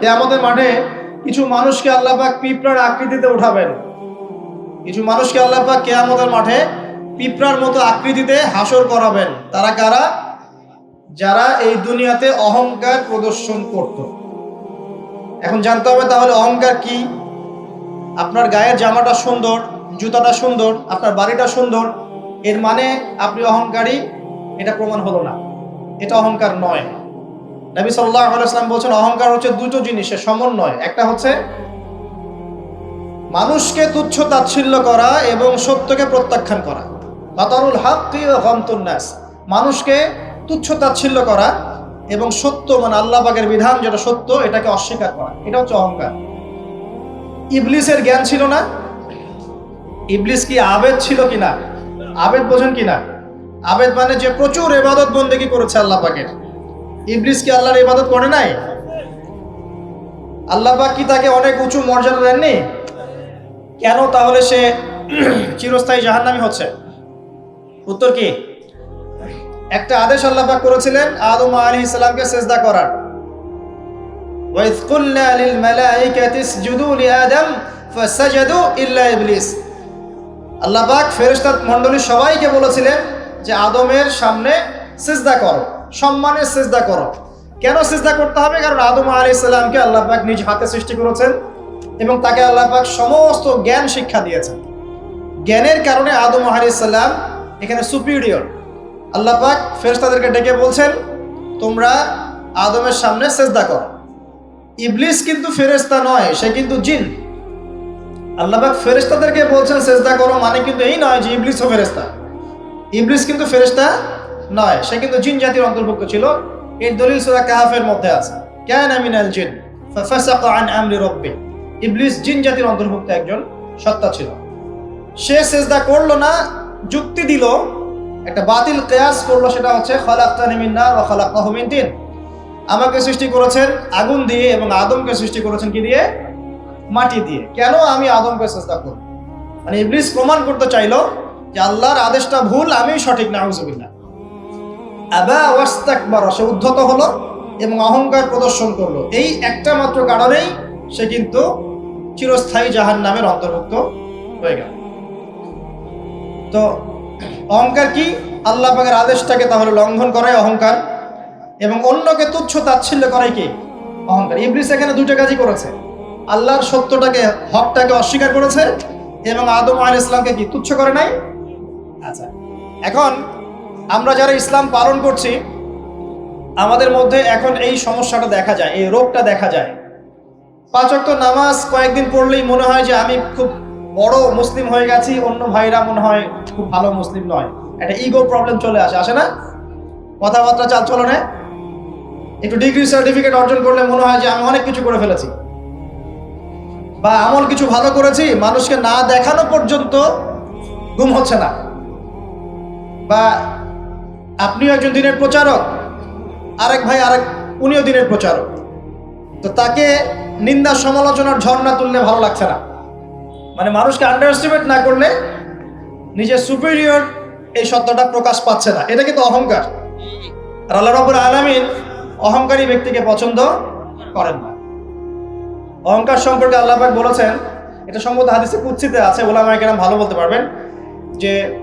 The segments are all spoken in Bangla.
কেয়ামতের মাঠে কিছু মানুষকে আল্লাহ পাক পিঁপড়ার আকৃতিতে উঠাবেন। কিছু মানুষকে আল্লাহ পাক কেয়ামতের মাঠে পিঁপড়ার মতো আকৃতিতে হাসর করাবেন। তারা কারা? যারা এই দুনিয়াতে অহংকার প্রদর্শন করত। এখন জানতে হবে তাহলে অহংকার কি? আপনার গায়ের জামাটা সুন্দর, জুতাটা সুন্দর, আপনার বাড়িটা সুন্দর, এর মানে আপনি অহংকারী? এটা প্রমাণ হলো না। এটা অহংকার নয়। নবী সাল্লাহ আলাইসলাম বলছেন, অহংকার হচ্ছে দুটো জিনিসের সমন্বয়। একটা হচ্ছে মানুষকে তুচ্ছ তাচ্ছিল্য করা এবং সত্যকে প্রত্যাখ্যান করা। বাতারুল হক গমতুন্নাস মানুষকে তুচ্ছ তাচ্ছিল্য করা এবং সত্য মানে আল্লাহ পাকের বিধান যেটা সত্য, এটাকে অস্বীকার করা। এটা হচ্ছে অহংকার। ইবলিসের জ্ঞান ছিল না। ইবলিস কি আবেদ ছিল কিনা? আবেদ বোঝেন কিনা? আবেদ মানে যে প্রচুর এবাদত বন্দেগী করেছে আল্লাহ পাকের। ইবলিস কি আল্লাহর ইবাদত করে নাই আল্লাহ পাক কি তাকে অনেক উঁচু মর্যাদা দেননি কেন তাহলে সে চিরস্থায়ী জাহান্নামী হচ্ছে উত্তর কি একটা আদেশ আল্লাহ পাক করেছিলেন আদম আলাইহিস সালামকে সেজদা করার وإذ قلنا للملائكة اسجدوا لآدم فسجدوا إلا إبليس আল্লাহ পাক ফেরেশতা মণ্ডলী সবাইকে বলেছিলেন যে আদমের সামনে সিজদা করো সম্মানের সিজদা করো। কেন সিজদা করতে হবে? কারণ আদম আলাইহিস সালামকে আল্লাহ পাক নিজ হাতে সৃষ্টি করেছেন এবং তাকে আল্লাহ পাক সমস্ত জ্ঞান শিক্ষা দিয়েছেন। জ্ঞানের কারণে আদম আলাইহিস সালাম এখানে সুপিরিয়র আল্লাহ পাক ফেরেশতাদেরকে ডেকে বলছেন, তোমরা আদমের সামনে সেজদা করো। ইবলিস কিন্তু ফেরেশতা নয়, সে কিন্তু জিন। আল্লাহবাক ফেরেশতাদেরকে বলছেন, সেজদা করো মানে কিন্তু এই নয় যে ইবলিসও ফেরেশতা। ইবলিস কিন্তু ফেরেশতা নয়, সে কিন্তু জিন জাতির অন্তর্ভুক্ত ছিল। এর দলিল সূরা কাহাফের মধ্যে আছে। কানা মিনাল জিন, ফাফাসাকা আন আমরি রাব্বি। ইবলিস জিন জাতির অন্তর্ভুক্ত একজন সত্তা ছিল। সে সেজদা করল না, যুক্তি দিল, একটা বাতিল কেয়াস করল, সেটা হচ্ছে, খলাক্তানি মিন নার ওয়া তিন। আমাকে সৃষ্টি করেছেন আগুন দিয়ে এবং আদমকে সৃষ্টি করেছেন কি দিয়ে? মাটি দিয়ে। কেন আমি আদমকে চেষ্টা করব? মানে ইবলিস প্রমাণ করতে চাইলো যে আল্লাহর আদেশটা ভুল আমি সঠিক না হুজুবিল্লাহ আবা সে উদ্ধত হলো এবং অহংকার প্রদর্শন করল। এই একটা মাত্র কারণেই সে কিন্তু চিরস্থায়ী জাহান নামের অন্তর্ভুক্ত হয়ে গেল। তো অহংকার কি? আল্লাহ পাকের আদেশটাকে তাহলে লঙ্ঘন করাই অহংকার এবং অন্যকে তুচ্ছ তাচ্ছিল্য করাই কি? অহংকার। ইবলিস এখানে দুটো কাজই করেছে। আল্লাহর সত্যটাকে, হকটাকে অস্বীকার করেছে এবং আদম আল ইসলামকে কি তুচ্ছ করে নাই? আচ্ছা। এখন আমরা যারা ইসলাম পালন করছি, আমাদের মধ্যে এখন এই সমস্যাটা দেখা যায়, এই রোগটা দেখা যায়। পাঁচ ওয়াক্ত নামাজ কয়েকদিন পড়লেই মনে হয় যে আমি খুব বড় মুসলিম হয়ে গেছি, অন্য ভাইরা মনে হয় খুব ভালো মুসলিম নয়। একটা ইগো প্রবলেম চলে আসে আসে না? কথাবার্তা চাল চলনে একটু ডিগ্রি সার্টিফিকেট অর্জন করলে মনে হয় যে আমি অনেক কিছু করে ফেলেছি। বা এমন কিছু ভালো করেছি, মানুষকে না দেখানো পর্যন্ত গুম হচ্ছে না। বা আপনিও একজন দিনের প্রচারক, আরেক ভাই, আরেক, উনিও দিনের প্রচারক। তো তাকে নিন্দা, সমালোচনার ঝর্ণা তুললে ভালো লাগছে না। মানে মানুষকে আন্ডার এস্টিমেট না করলে নিজের সুপিরিয়র এই সত্যটা প্রকাশ পাচ্ছে না। এটা কিন্তু অহংকার। আর আল্লাহ রব্বুল আলমিন অহংকারী ব্যক্তিকে পছন্দ করেন না। অহংকার সম্পর্কে আল্লাহ পাক বলেছেন, এটা সম্ভবত হাদিসে কুচ্ছিতে আছে ওলামা কেরাম ভালো বলতে পারবেন, যে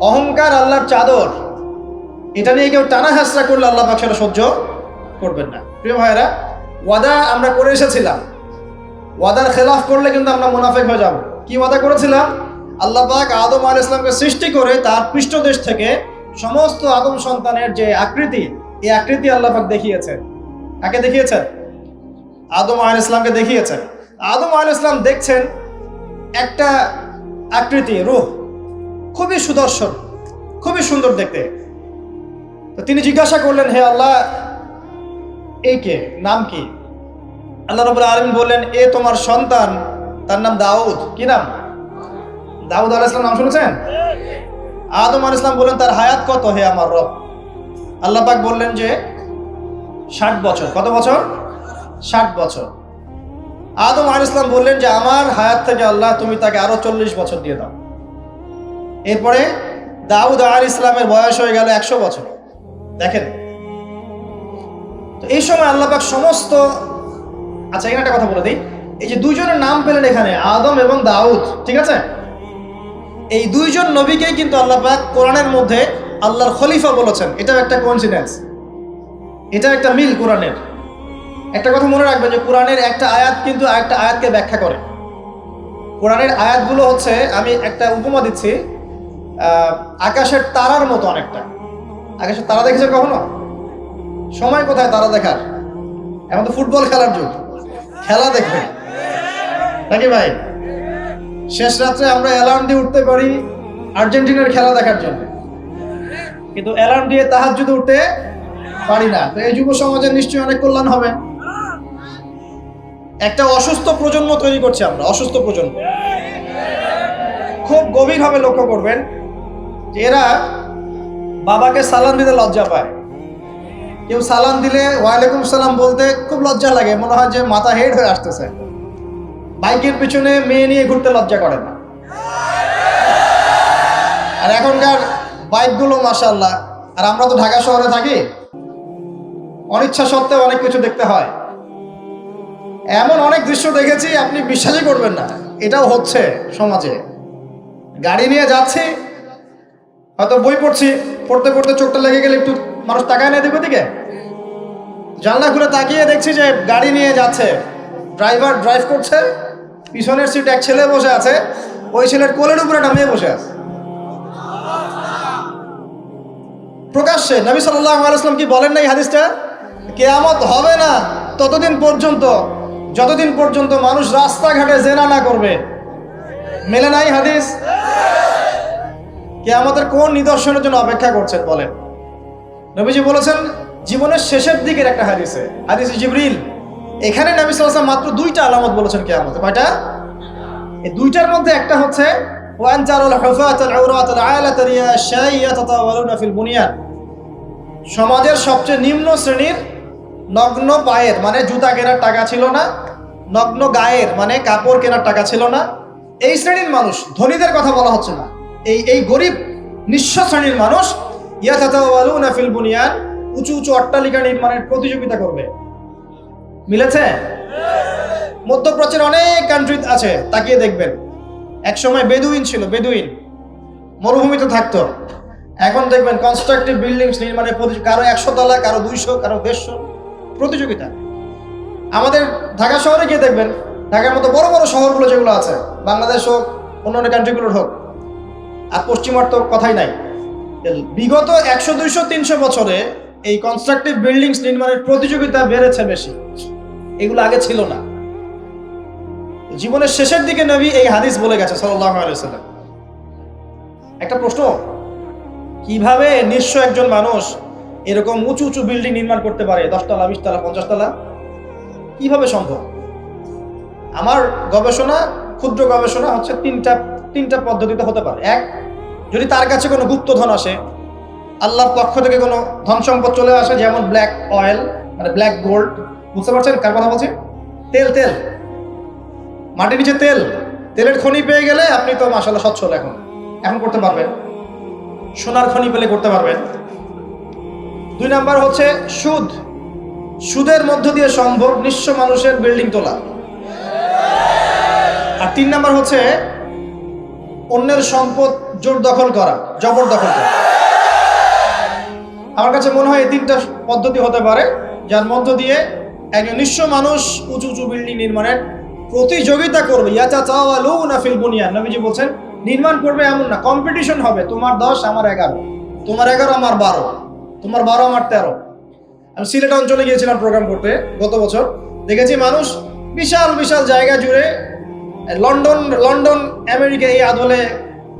অহংকার আল্লাহর চাদর এটা নিয়ে কেউ টানা হাসরা করলে আল্লাহ পাক সেটা সহ্য করবেন না। প্রিয় ভাইয়েরা, ওয়াদা আমরা করে এসেছিলাম। ওয়াদার খেলাফ করলে কিন্তু আমরা মুনাফেক হয়ে যাব। কি ওয়াদা করেছিলাম? আল্লাহ পাক আদম আল ইসলামকে সৃষ্টি করে তার পৃষ্ঠদেশ থেকে সমস্ত আদম সন্তানের যে আকৃতি, এই আকৃতি আল্লাহ পাক দেখিয়েছেন। কাকে দেখিয়েছেন? আদম আল ইসলামকে দেখিয়েছেন। আদম আল ইসলাম দেখছেন একটা আকৃতি রূহ খুবই সুদর্শন, খুবই সুন্দর দেখতে। তো তিনি জিজ্ঞাসা করলেন, হে আল্লাহ, এই কে? নাম কি? আল্লাহ রবুল আলমিন বললেন, এ তোমার সন্তান, তার নাম দাউদ। কি নাম? দাউদ আল ইসলাম নাম শুনেছেন? আদম আল ইসলাম বললেন, তার হায়াত কত হে আমার রব? আল্লাহ পাক বললেন যে, ষাট বছর। কত বছর? ষাট বছর। আদম আল ইসলাম বললেন যে, আমার হায়াত থেকে আল্লাহ, তুমি তাকে আরও চল্লিশ বছর দিয়ে দাও। এরপরে দাউদ আল ইসলামের বয়স হয়ে গেল একশো বছর। দেখেন, তো এই সময় আল্লাহ পাক সমস্ত আচ্ছা এখানে একটা কথা বলে দিই। এই যে দুইজনের নাম পেলেন এখানে, আদম এবং দাউদ, ঠিক আছে? এই দুইজন নবীকেই কিন্তু আল্লাহ পাক কোরআনের মধ্যে আল্লাহর খলিফা বলেছেন। এটাও একটা কোইন্সিডেন্স এটা একটা মিল কোরআনের। একটা কথা মনে রাখবেন যে কোরআনের একটা আয়াত কিন্তু আরেকটা আয়াতকে ব্যাখ্যা করে। কোরআনের আয়াতগুলো হচ্ছে, আমি একটা উপমা দিচ্ছি আকাশের তারার মতো অনেকটা। আকাশের তারা দেখেছেন কখনো? সময় কোথায় তারা দেখার? এখন তো ফুটবল খেলার যুগ। খেলা দেখবে। নাকি ভাই? শেষ রাত্রে আমরা অ্যালার্ম দিয়ে উঠতে পারি আর্জেন্টিনার খেলা দেখার জন্য। কিন্তু অ্যালার্ম দিয়ে তাহার যদি উঠতে পারি না। তো এই যুব সমাজের নিশ্চয়ই অনেক কল্যাণ হবে। একটা অসুস্থ প্রজন্ম তৈরি করছে আমরা, অসুস্থ প্রজন্ম। খুব গভীরভাবে লক্ষ্য করবেন যে এরা বাবাকে সালাম দিতে লজ্জা পায়। কেউ সালাম দিলে ওয়ালাইকুম সালাম বলতে খুব লজ্জা লাগে, মনে হয় যে মাথা হেড হয়ে আসতেছে। বাইকের পিছনে মেয়ে নিয়ে ঘুরতে লজ্জা করে না। আর এখনকার বাইকগুলো মাসাল্লাহ আর আমরা তো ঢাকা শহরে থাকি, অনিচ্ছা সত্ত্বেও অনেক কিছু দেখতে হয়। এমন অনেক দৃশ্য দেখেছি, আপনি বিশ্বাসই করবেন না। এটাও হচ্ছে সমাজে। গাড়ি নিয়ে যাচ্ছি হয়তো বই পড়ছি, পড়তে পড়তে চোখটা লেগে গেলে একটু মানুষ তাকায় না দিকে দিকে? জানলা খুলে তাকিয়ে দেখছি যে গাড়ি নিয়ে যাচ্ছে। ড্রাইভার ড্রাইভ করছে, পিছনের সিট এক ছেলে বসে আছে, ওই ছেলের কোলের উপরে একটা মেয়ে বসে আছে। প্রকাশ্যে, নবী সাল্লাহ আলাইসলাম কি বলেন নাই হাদিসটা? কেয়ামত হবে না, ততদিন পর্যন্ত, যতদিন পর্যন্ত মানুষ রাস্তাঘাটে জেনা না করবে। মেলে নাই হাদিস? কেয়ামতের কোন নিদর্শনের জন্য অপেক্ষা করছেন বলেন। নবীজি বলেছেন, জীবনের শেষের দিকের একটা হাদিসে, হাদিস জিবরিল, এখানে নবী সাল্লাল্লাহু মাত্র দুইটা আলামত বলেছেন কেয়ামতে। কয়টা? এই দুইটার মধ্যে একটা হচ্ছে সমাজের সবচেয়ে নিম্ন শ্রেণির নগ্ন পায়ের মানে জুতা কেনার টাকা ছিল না, নগ্ন গায়ের মানে কাপড় কেনার টাকা ছিল না, এই শ্রেণির মানুষ, ধনীদের কথা বলা হচ্ছে না। এই এই গরিব নিঃস্ব শ্রেণির মানুষ ইয়াতাতাওয়ালুনা ফিল বুনিয়ান, উঁচু উঁচু অট্টালিকা নির্মাণের প্রতিযোগিতা করবে। মিলেছে? মধ্যপ্রাচ্যের অনেক কান্ট্রি আছে, তাকিয়ে দেখবেন। এক সময় বেদুইন ছিল, বেদুইন। মরুভূমিতে থাকতো। এখন দেখবেন কনস্ট্রাকটিভ বিল্ডিংস নির্মাণের কারও একশো তলা, কারও দুইশো, কারও দেড়শো প্রতিযোগিতা। আমাদের ঢাকা শহরে গিয়ে দেখবেন, ঢাকার মতো বড় বড় শহরগুলো যেগুলো আছে, বাংলাদেশ হোক, অন্যান্য কান্ট্রিগুলোর হোক আর পশ্চিমার তো কথাই নাই। বিগত একশো, দুইশো, তিনশো বছরে এই কনস্ট্রাকটিভ বিল্ডিংস নির্মাণের প্রতিযোগিতা বেড়েছে বেশি। এগুলো আগে ছিল না। জীবনের শেষের দিকে নবী এই হাদিস বলে গেছে আলাইসাল্লাম একটা প্রশ্ন, কীভাবে নিঃস্ব একজন মানুষ এরকম উঁচু উঁচু বিল্ডিং নির্মাণ করতে পারে, দশতলা, বিশতলা, পঞ্চাশতলা? কীভাবে সম্ভব? আমার গবেষণা, ক্ষুদ্র গবেষণা হচ্ছে তিনটা তিনটা পদ্ধতিতে হতে পারে। এক যদি তার কাছে কোনো গুপ্তধন আসে, আল্লাহর পক্ষ থেকে কোনো ধন সম্পদ চলে আসে, যেমন ব্ল্যাক অয়েল মানে ব্ল্যাক গোল্ড বুঝতে পারছেন কার কথা বলছি? তেল তেল। মাটির নিচে তেল। তেলের খনি পেয়ে গেলে আপনি তো মাসাল্লাহ সচ্ছল এখন এখন করতে পারবেন। সোনার খনি পেলে করতে পারবেন। দুই নাম্বার হচ্ছে সুদ। সুদের মধ্য দিয়ে সম্ভব নিঃস্ব মানুষের বিল্ডিং তোলা। আর তিন নাম্বার হচ্ছে অন্যের সম্পদ জোর দখল করা, জবর দখল করা। আমার কাছে মনে হয় এই তিনটা পদ্ধতি হতে পারে, যার মধ্য দিয়ে একজন নিঃস্ব মানুষ উঁচু উঁচু বিল্ডিং নির্মাণের প্রতিযোগিতা করবে। ইয়াচা চাওয়ালু না ফিল বুনিয়ান নবীজি বলছেন, নির্মাণ করবে এমন না কম্পিটিশন হবে, তোমার দশ, আমার এগারো, তোমার এগারো, আমার বারো, তোমার বারো, আমার তেরো। আমি সিলেট অঞ্চলে গিয়েছিলাম প্রোগ্রাম করতে গত বছর। দেখেছি মানুষ বিশাল বিশাল জায়গা জুড়ে লন্ডন লন্ডন, আমেরিকা, এই আদলে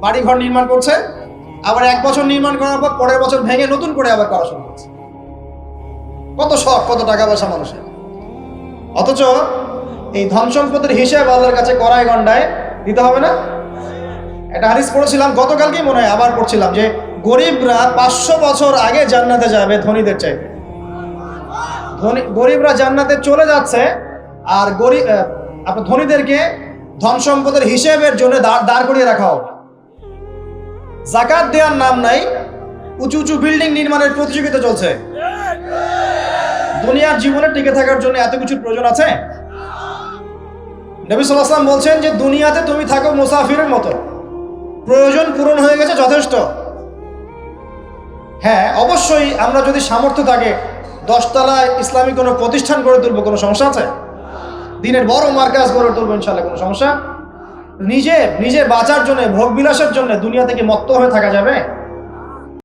বাড়িঘর নির্মাণ করছে। আবার এক বছর নির্মাণ করার পর পরের বছর ভেঙে নতুন করে আবার করা শুরু করছে। কত শখ, কত টাকা পয়সা মানুষের। অথচ এই ধন সম্পদের হিসাব আল্লাহর কাছে কড়াই গন্ডায় দিতে হবে না। একটা হারিস পড়েছিলাম, গতকালকেই মনে হয় আবার পড়ছিলাম যে, গরিবরা পাঁচশো বছর আগে জান্নাতে যাবে ধনীদের চাইতে। ধনী, গরিবরা জান্নাতে চলে যাচ্ছে আর গরিব আপনার ধনীদেরকে ধন সম্পদের হিসেবের জন্য দাঁড় করিয়ে রাখা হবে জাকাত দেওয়ার নাম নাই, উঁচু উঁচু বিল্ডিং নির্মাণের প্রতিযোগিতা চলছে। দুনিয়ার জীবনে টিকে থাকার জন্য এত কিছুর প্রয়োজন আছে? নবী সাল্লাম বলছেন যে, দুনিয়াতে তুমি থাকো মুসাফিরের মতো। প্রয়োজন পূরণ হয়ে গেছে যথেষ্ট। হ্যাঁ অবশ্যই আমরা যদি সামর্থ্য থাকে, দশতলায় ইসলামী কোনো প্রতিষ্ঠান গড়ে তুলবো, কোনো সমস্যা আছে? দিনের বড় মার্কাজ গড়ে তুলবো ইনশাল্লাহ কোনো সমস্যা? নিজে নিজে বাঁচার জন্য ভোগ বিলাসের জন্য দুনিয়া থেকে মত্ত হয়ে থাকা যাবে?